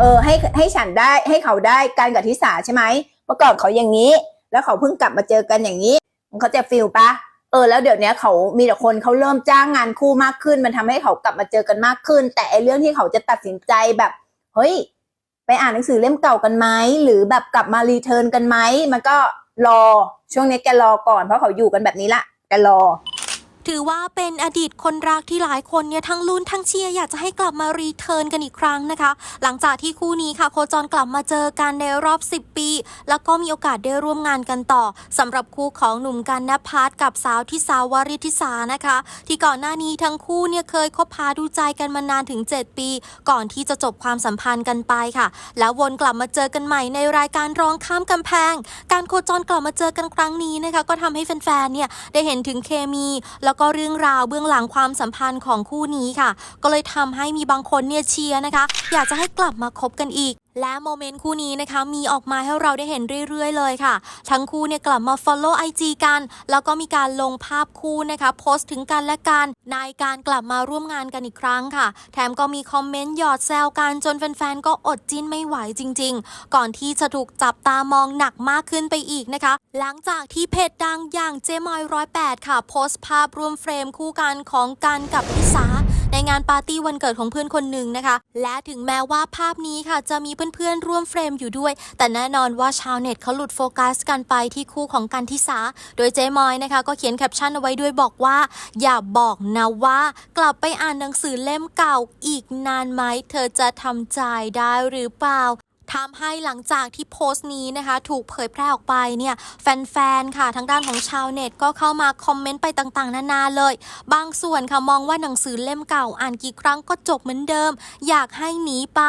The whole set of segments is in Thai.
เออให้ให้ฉันได้ให้เขาได้กันกับทิสาใช่ไหมเมื่อก่อนเขาอย่างนี้ แล้วเขาเพิ่งกลับมาเจอกันอย่างนี้เขาจะฟิลปะเออแล้วเดี๋ยวนี้เขามีแต่คนเขาเริ่มจ้างงานคู่มากขึ้น มันทำให้เขากลับมาเจอกันมากขึ้น แต่ไอเรื่องที่เขาจะตัดสินใจแบบเฮ้ยไปอ่านหนังสือเล่มเก่ากันไหมหรือแบบกลับมารีเทิร์นกันไหมมันก็รอช่วงนี้แกรอก่อนเพราะเขาอยู่กันแบบนี้ละแกรอ ถือว่าเป็นอดีตคนรักที่หลายคนเนี่ยทั้งลุ้นทั้งเชียร์อยากจะให้กลับมารีเทิร์นกันอีกครั้งนะคะ หลังจากที่คู่นี้ค่ะ โคจรกลับมาเจอกันในรอบ 10 ปี แล้วก็มีโอกาสได้ร่วมงานกันต่อสำหรับคู่ของหนุ่มกันนภัสกับสาวทิสาวริทิสานะคะ ที่ก่อนหน้านี้ทั้งคู่เนี่ยเคยคบหาดูใจกันมานานถึง 7 ปี ก่อนที่จะจบความสัมพันธ์กันไปค่ะ แล้ววนกลับมาเจอกันใหม่ในรายการร้องข้ามกำแพง การโคจรกลับมาเจอกันครั้งนี้นะคะ ก็ทำให้แฟนๆเนี่ยได้เห็นถึงเคมีแล้วแล้วก็เรื่องราวเบื้องหลังความสัมพันธ์ของคู่นี้ค่ะ ก็เลยทำให้มีบางคนเนี่ยเชียร์นะคะ อยากจะให้กลับมาคบกันอีกและโมเมนต์คู่นี้นะคะมีออกมาให้เราได้เห็นเรื่อย ๆ เลยค่ะ ทั้งคู่เนี่ยกลับมา Follow IG กัน แล้วก็มีการลงภาพคู่นะคะโพสต์ถึงกันและกันในการกลับมาร่วมงานกันอีกครั้งค่ะ แถมก็มีคอมเมนต์หยอดแซวกันจนแฟนๆ ก็อดจิ้นไม่ไหวจริง ๆ ก่อนที่จะถูกจับตามองหนักมากขึ้นไปอีกนะคะ หลังจากที่เพจดังอย่างเจมอยร้อยแปดค่ะ โพสต์ภาพรวมเฟรมคู่กันของกันกับพิสา ในงานปาร์ตี้วันเกิดของเพื่อนคนหนึ่งนะคะ และถึงแม้ว่าภาพนี้ค่ะ จะมีเพื่อนๆร่วมเฟรมอยู่ด้วย แต่แน่นอนว่าชาวเน็ตเขาหลุดโฟกัสกันไปที่คู่ของกันทิสา โดยเจมอยนะคะ ก็เขียนแคปชั่นเอาไว้ด้วยบอกว่า อย่าบอกนะว่า กลับไปอ่านหนังสือเล่มเก่าอีกนานไหมเธอจะทำใจได้หรือเปล่า ทำให้หลังจากที่โพสต์นี้นะคะ ถูกเผยแพร่ออกไปเนี่ยแฟนๆค่ะทางด้านของชาวเน็ตก็เข้ามาคอมเมนต์ไปต่างๆ นานาเลย บางส่วนค่ะมองว่าหนังสือเล่มเก่าอ่านกี่ครั้งก็จบเหมือนเดิม อยากให้หนีไป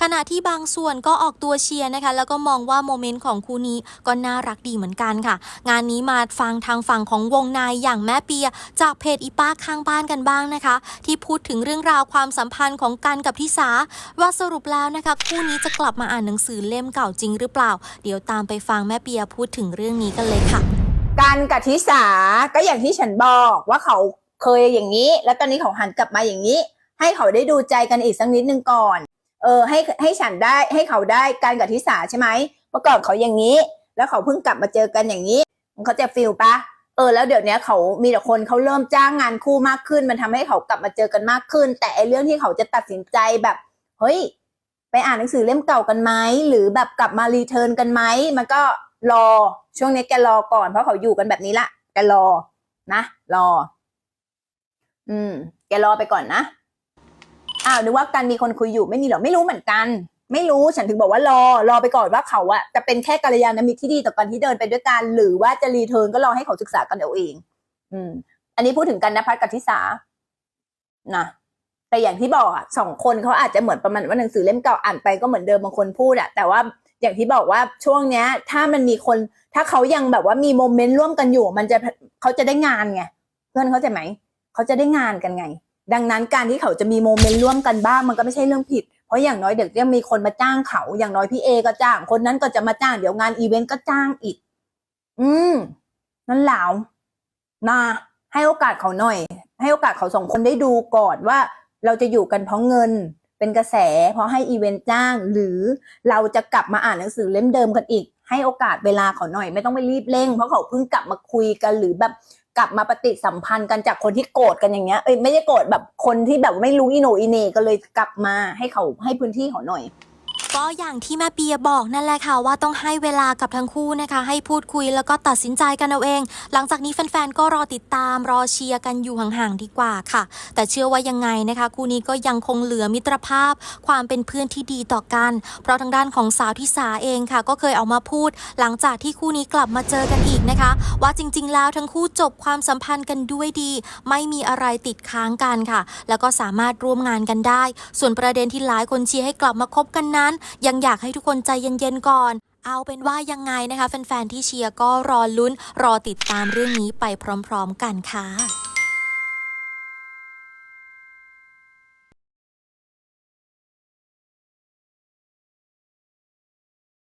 ขณะที่บางส่วนก็ออกตัวเชียร์นะคะ แล้วก็มองว่าโมเมนต์ของคู่นี้ก็น่ารักดีเหมือนกันค่ะ งานนี้มาฟังทางฝั่งของวงในอย่างแม่เปีย จากเพจอีป้าข้างบ้านกันบ้างนะคะ ที่พูดถึงเรื่องราวความสัมพันธ์ของกันกับทิสาว่าสรุปแล้วนะคะ คู่นี้จะกลับมาอ่านนังสือเล่มเก่าจริงหรือเปล่า เดี๋ยวตามไปฟังแม่เปียพูดถึงเรื่องนี้กันเลยค่ะกันกับทิสาก็อย่างที่ฉันบอกว่าเขาเคยอย่างนี้ แล้วตอนนี้เขาหันกลับมาอย่างนี้ ให้เขาได้ดูใจกันอีกสักนิดนึงก่อน เออให้ให้ฉันได้ให้เขาได้กันกับทิสาใช่ไหมเมื่อก่อนเขาอย่างนี้ แล้วเขาเพิ่งกลับมาเจอกันอย่างนี้เขาจะฟิลปะเออแล้วเดี๋ยวนี้เขามีแต่คนเขาเริ่มจ้างงานคู่มากขึ้น มันทำให้เขากลับมาเจอกันมากขึ้น แต่ไอเรื่องที่เขาจะตัดสินใจแบบ เฮ้ย ไปอ่านหนังสือเล่มเก่ากันไหมหรือแบบกลับมารีเทิร์นกันไหมมันก็รอช่วงนี้แกรอก่อนเพราะเขาอยู่กันแบบนี้ละแกรอนะรอ อืม แกรอไปก่อนนะอ้าวนึกว่ากันมีคนคุยอยู่ไม่มีหรอไม่รู้เหมือนกัน ไม่รู้ฉันถึงบอกว่ารอ รอไปก่อนว่าเขาอะจะเป็นแค่กัลยาณมิตรที่ดีต่อกันที่เดินไปด้วยกันหรือว่าจะรีเทิร์นก็รอให้เขาศึกษากันเอาเอง อืม อันนี้พูดถึงกันนภัสกับทิสานะ แต่อย่างที่บอกอะสองคนเขาอาจจะเหมือนประมาณว่าหนังสือเล่มเก่าอ่านไปก็เหมือนเดิมบางคนพูดอะแต่ว่าอย่างที่บอกว่าช่วงเนี้ย ถ้ามันมีคนถ้าเขายังแบบว่ามีโมเมนต์ร่วมกันอยู่ มันจะเขาจะได้งานไงเพื่อนเขาใจไหมเขาจะได้งานกันไง ดังนั้นการที่เขาจะมีโมเมนต์ร่วมกันบ้างมันก็ไม่ใช่เรื่องผิด เพราะอย่างน้อยเดี๋ยวจะมีคนมาจ้างเขาอย่างน้อยพี่เอก็จ้าง คนนั้นก็จะมาจ้างเดี๋ยวงานอีเวนต์ก็จ้างอีก อืมนั่นแหล้วนะให้โอกาสเขาหน่อย ให้โอกาสเขาสองคนได้ดูก่อนว่า เราจะอยู่กันเพราะเงินเป็นกระแส เพราะให้อีเวนต์จ้าง หรือเราจะกลับมาอ่านหนังสือเล่มเดิมกันอีก ให้โอกาสเวลาเขาหน่อยไม่ต้องไปรีบเร่ง เพราะเขาเพิ่งกลับมาคุยกันหรือแบบกลับมาปฏิสัมพันธ์กันจากคนที่โกรธกันอย่างเงี้ยเอ้ยไม่ได้โกรธแบบคนที่แบบไม่รู้อีโหนอีเน่ก็เลยกลับมาให้เขาให้พื้นที่เขาหน่อย ก็อย่างที่แม่เปียบอกนั่นแหละค่ะว่าต้องให้เวลากับทั้งคู่นะคะ ให้พูดคุยแล้วก็ตัดสินใจกันเอาเอง หลังจากนี้แฟนๆก็รอติดตามรอเชียร์กันอยู่ห่างๆดีกว่าค่ะ แต่เชื่อว่ายังไงนะคะ คู่นี้ก็ยังคงเหลือมิตรภาพ ความเป็นเพื่อนที่ดีต่อกัน เพราะทางด้านของสาวทิสาเองค่ะ ก็เคยออกมาพูด หลังจากที่คู่นี้กลับมาเจอกันอีกนะคะ ว่าจริง ๆ แล้วทั้งคู่จบความสัมพันธ์กันด้วยดี ไม่มีอะไรติดค้างกันค่ะ แล้วก็สามารถร่วมงานกันได้ ส่วนประเด็นที่หลายคนเชียร์ให้กลับมาคบกันนั้นยังอยากให้ทุกคนใจเย็นๆก่อน เอาเป็นว่ายังไงนะคะ แฟนๆที่เชียร์ก็รอลุ้น รอติดตามเรื่องนี้ไปพร้อม ๆ กันค่ะ